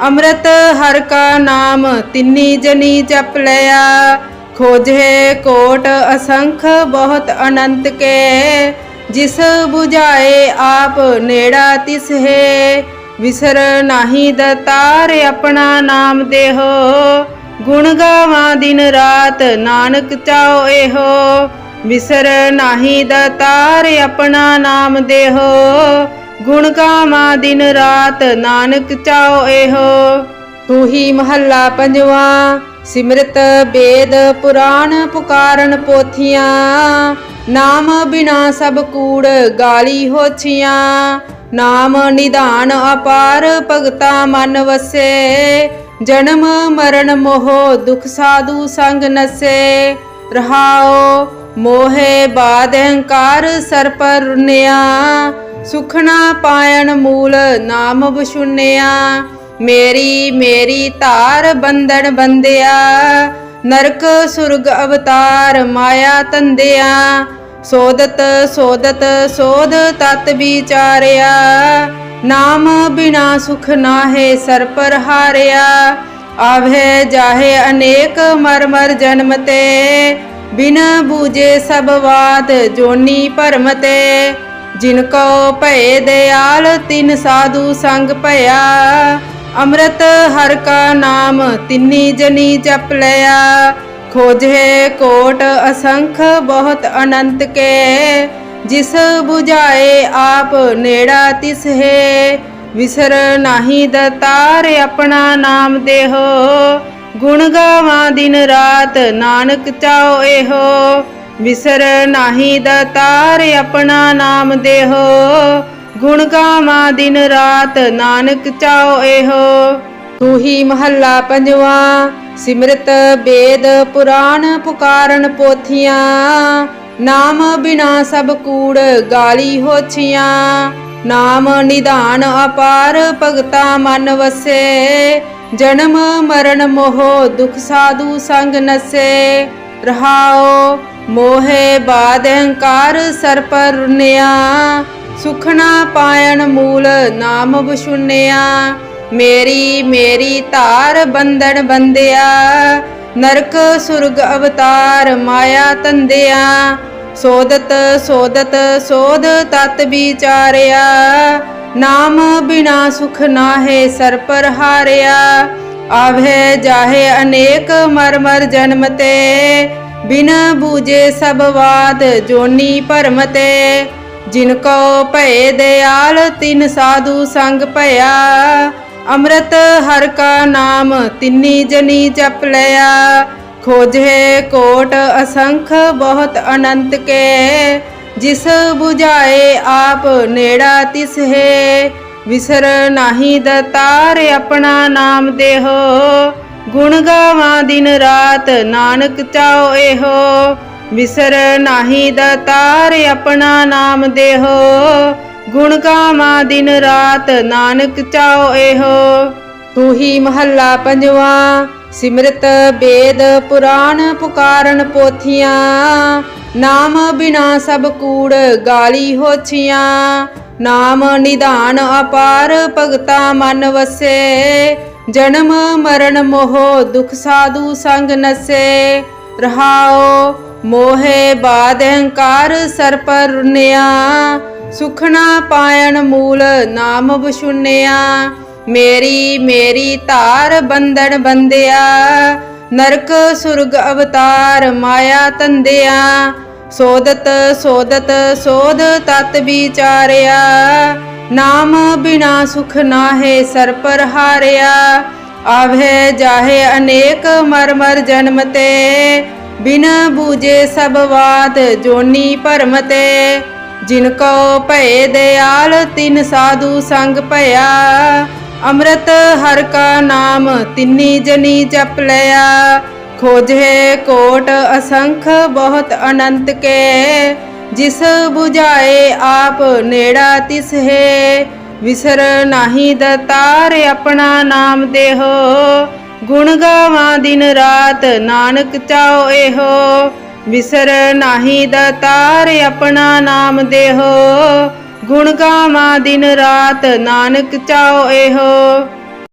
ਅੰਮ੍ਰਿਤ ਹਰ ਕਾ ਨਾਮ, ਤਿੰਨੀ ਜਨੀ ਜਪ ਲਿਆ। ਖੋਜੇ ਕੋਟ ਅਸੰਖ ਬਹੁਤ ਅਨੰਤ ਕੇ। ਜਿਸ 부ਝਾਏ ਆਪ ਨੇੜਾ ਤਿਸ ਹੈ। ਵਿਸਰ ਨਾਹੀ ਦਤਾਰ ਆਪਣਾ ਨਾਮ ਦੇਹੋ। ਗੁਣ ਗਾਵਾਂ ਦਿਨ ਰਾਤ ਨਾਨਕ ਚਾਓ ਇਹੋ। ਵਿਸਰ ਨਾਹੀ ਦਤਾਰ ਆਪਣਾ ਨਾਮ ਦੇਹੋ। ਗੁਣ ਗਾਵਾਂ ਦਿਨ ਰਾਤ, ਨਾਨਕ ਚਾਓ ਇਹੋ। ਤੂੰ ਮਹੱਲਾ ਪੰਜਵਾ, ਸਿਮਰਤ ਵੇਦ ਪੁਰਾਣ ਪੁਕਾਰਨ ਪੋਥੀਆਂ। ਨਾਮ ਬਿਨਾ ਸਭ ਕੂੜ ਗਾਲੀ ਹੋਛੀਆਂ। ਨਾਮ ਨਿਧਾਨ ਅਪਾਰ ਭਗਤਾ ਮਨ ਵਸੇ। ਜਨਮ ਮਰਨ ਮੋਹ ਦੁਖ ਸਾਧੂ ਸੰਗ ਨਸੇ। ਰਹਾਓ ਮੋਹੇ ਬਾਦ ਅਹੰਕਾਰ ਸਰ ਪਰ ਰੁਨਿਆ ਸੁਖਣਾ ਪਾਇਣ ਮੂਲ ਨਾਮ ਬਸ਼ੁਨਿਆ ਮੇਰੀ ਮੇਰੀ ਧਾਰ ਬੰਧਨ ਬੰਦਿਆ ਨਰਕ ਸੁਰਗ ਅਵਤਾਰ ਮਾਇਆ ਤੰਦਿਆ। ਸੋਦਤ ਸੋਦਤ ਸੋਧ ਤਤ ਵਿਚਾਰਿਆ। ਨਾਮ ਬਿਨਾ ਸੁਖ ਨਾਹੇ ਸਰ ਪਰ ਹਾਰਿਆ। ਆਵੇ ਜਾਹੇ ਅਨੇਕ ਮਰ ਮਰ ਜਨਮ ਤੇ। ਬਿਨ ਬੂਝੇ ਸਭ ਬਾਤ ਜੋਨੀ ਭਰਮ ਤੇ। ਜਿਨ ਕੋ ਭਏ ਦਿਆਲ, ਤਿਨ ਸਾਧੂ ਸੰਗ ਭਇਆ। ਅੰਮ੍ਰਿਤ ਹਰ ਕਾ ਨਾਮ, ਤਿੰਨੀ ਜਨੀ ਜਪ ਲਿਆ। ਖੋਜੇ ਕੋਟ ਅਸੰਖ, ਬਹੁਤ ਅਨੰਤ ਕੇ। ਜਿਸ 부ਝਾਏ ਆਪ ਨੇੜਾ ਤਿਸ ਹੈ। ਵਿਸਰ ਨਾਹੀ ਦਤਾਰ, ਆਪਣਾ ਨਾਮ ਦੇਹੋ। ਗੁਣ ਗਾਵਾਂ ਦਿਨ ਰਾਤ, ਨਾਨਕ ਚਾਓ ਇਹੋ। ਵਿਸਰ ਨਾਹੀ ਦਤਾਰ ਆਪਣਾ ਨਾਮ ਦੇਹੋ। ਗੁਣ ਗਾਵਾਂ ਦਿਨ ਰਾਤ ਨਾਨਕ ਚਾਓ ਇਹੋ। ਤੂੰ ਹੀ ਮਹੱਲਾ ਪੰਜਵਾ, ਸਿਮਰਤ ਵੇਦ ਪੁਰਾਣ ਪੁਕਾਰਨ ਪੋਥੀਆਂ। ਨਾਮ ਬਿਨਾ ਸਭ ਕੂੜ ਗਾਲੀ ਹੋਛੀਆਂ। ਨਾਮ ਨਿਧਾਨ ਅਪਾਰ ਭਗਤਾ ਮਨ ਵਸੇ। ਜਨਮ ਮਰਨ ਮੋਹ ਦੁਖ ਸਾਧੂ ਸੰਗ ਨਸੇ। ਰਹਾਓ ਮੋਹੇ ਬਾਦ ਅਹੰਕਾਰ ਸਰ ਪਰ ਰੁਨਿਆ ਸੁਖਣਾ ਪਾਇਣ ਮੂਲ ਨਾਮ ਬਸ਼ੁਨਿਆ ਮੇਰੀ ਮੇਰੀ ਧਾਰ ਬੰਧਨ ਬੰਦਿਆ ਨਰਕ ਸੁਰਗ ਅਵਤਾਰ ਮਾਇਆ ਤੰਦਿਆ। ਸੋਦਤ ਸੋਦਤ ਸੋਧ ਤਤ ਵਿਚਾਰਿਆ, ਨਾਮ ਬਿਨਾ ਸੁਖ ਨਾਹੇ ਸਰ ਪਰ ਹਾਰਿਆ। ਆਵੇ ਜਾਹੇ ਅਨੇਕ ਮਰ ਮਰ ਜਨਮ ਤੇ ਬਿਨ ਬੂਝੇ ਸਭ ਬਾਤ ਜੋਨੀ ਭਰਮ ਤੇ। ਜਿਨ ਕੋ ਭਏ ਦਿਆਲ, ਤਿਨ ਸਾਧੂ ਸੰਗ ਭਇਆ। ਅੰਮ੍ਰਿਤ ਹਰ ਕਾ ਨਾਮ, ਤਿੰਨੀ ਜਨੀ ਜਪ ਲਿਆ। ਖੋਜੇ ਕੋਟ ਅਸੰਖ, ਬਹੁਤ ਅਨੰਤ ਕੇ। ਜਿਸ 부ਝਾਏ ਆਪ ਨੇੜਾ ਤਿਸ ਹੈ। ਵਿਸਰ ਨਾਹੀ ਦਤਾਰ, ਆਪਣਾ ਨਾਮ ਦੇਹੋ। ਗੁਣ ਗਾਵਾਂ ਦਿਨ ਰਾਤ, ਨਾਨਕ ਚਾਓ ਇਹੋ। ਵਿਸਰ ਨਾਹੀ ਦਤਾਰ ਆਪਣਾ ਨਾਮ ਦੇਹੋ। ਗੁਣ ਗਾਵਾਂ ਦਿਨ ਰਾਤ, ਨਾਨਕ ਚਾਓ ਇਹੋ। ਤੂੰ ਹੀ ਮਹੱਲਾ ਪੰਜਵਾ, ਸਿਮਰਤ ਬੇਦ ਪੁਰਾਣ ਪੁਕਾਰਨ ਪੋਥੀਆਂ। ਨਾਮ ਬਿਨਾ ਸਭ ਕੂੜ ਗਾਲੀ ਹੋਛੀਆਂ। ਨਾਮ ਨਿਧਾਨ ਅਪਾਰ ਭਗਤਾ ਮਨ ਵਸੇ। ਜਨਮ ਮਰਨ ਮੋਹ, ਦੁਖ ਸਾਧੂ ਸੰਗ ਨਸੇ। ਰਹਾਓ ਮੋਹੇ ਬਾਦ ਅਹੰਕਾਰ ਸਰ ਪਰ ਰੁਨਿਆ। ਸੁਖਣਾ ਪਾਇਣ ਮੂਲ ਨਾਮ ਬਸ਼ੁਨਿਆ ਮੇਰੀ ਮੇਰੀ ਧਾਰ ਬੰਧਨ ਬੰਦਿਆ ਨਰਕ ਸੁਰਗ ਅਵਤਾਰ ਮਾਇਆ ਤੰਦਿਆ। ਸੋਦਤ ਸੋਦਤ ਸੋਧ ਤਤ ਵਿਚਾਰਿਆ। ਨਾਮ ਬਿਨਾ ਸੁਖ ਨਾਹੇ ਸਰ ਪਰ ਹਾਰਿਆ ਆਵੇ ਜਾਹੇ ਅਨੇਕ ਮਰ ਮਰ ਜਨਮ ਤੇ। ਬਿਨ ਬੂਝੇ ਸਭ ਬਾਤ ਜੋਨੀ ਭਰਮ ਤੇ। ਜਿਨ ਕੋ ਭਏ ਦਿਆਲ, ਤਿਨ ਸਾਧੂ ਸੰਗ ਭਇਆ। ਅੰਮ੍ਰਿਤ ਹਰ ਕਾ ਨਾਮ ਤਿੰਨੀ ਜਨੀ ਜਪ ਲਿਆ। ਖੋਜੇ ਕੋਟ ਅਸੰਖ ਬਹੁਤ ਅਨੰਤ ਕੇ। ਜਿਸ 부ਝਾਏ ਆਪ ਨੇੜਾ ਤਿਸ ਹੈ। ਵਿਸਰ ਨਾਹੀ ਦਤਾਰ ਆਪਣਾ ਨਾਮ ਦੇਹੋ। ਗੁਣ ਗਾਵਾਂ ਦਿਨ ਰਾਤ ਨਾਨਕ ਚਾਓ ਇਹੋ। ਵਿਸਰ ਨਾਹੀ ਦਤਾਰ ਆਪਣਾ ਨਾਮ ਦੇਹੋ। ਗੁਣ ਗਾਵਾਂ ਦਿਨ ਰਾਤ ਨਾਨਕ ਚਾਓ ਇਹੋ।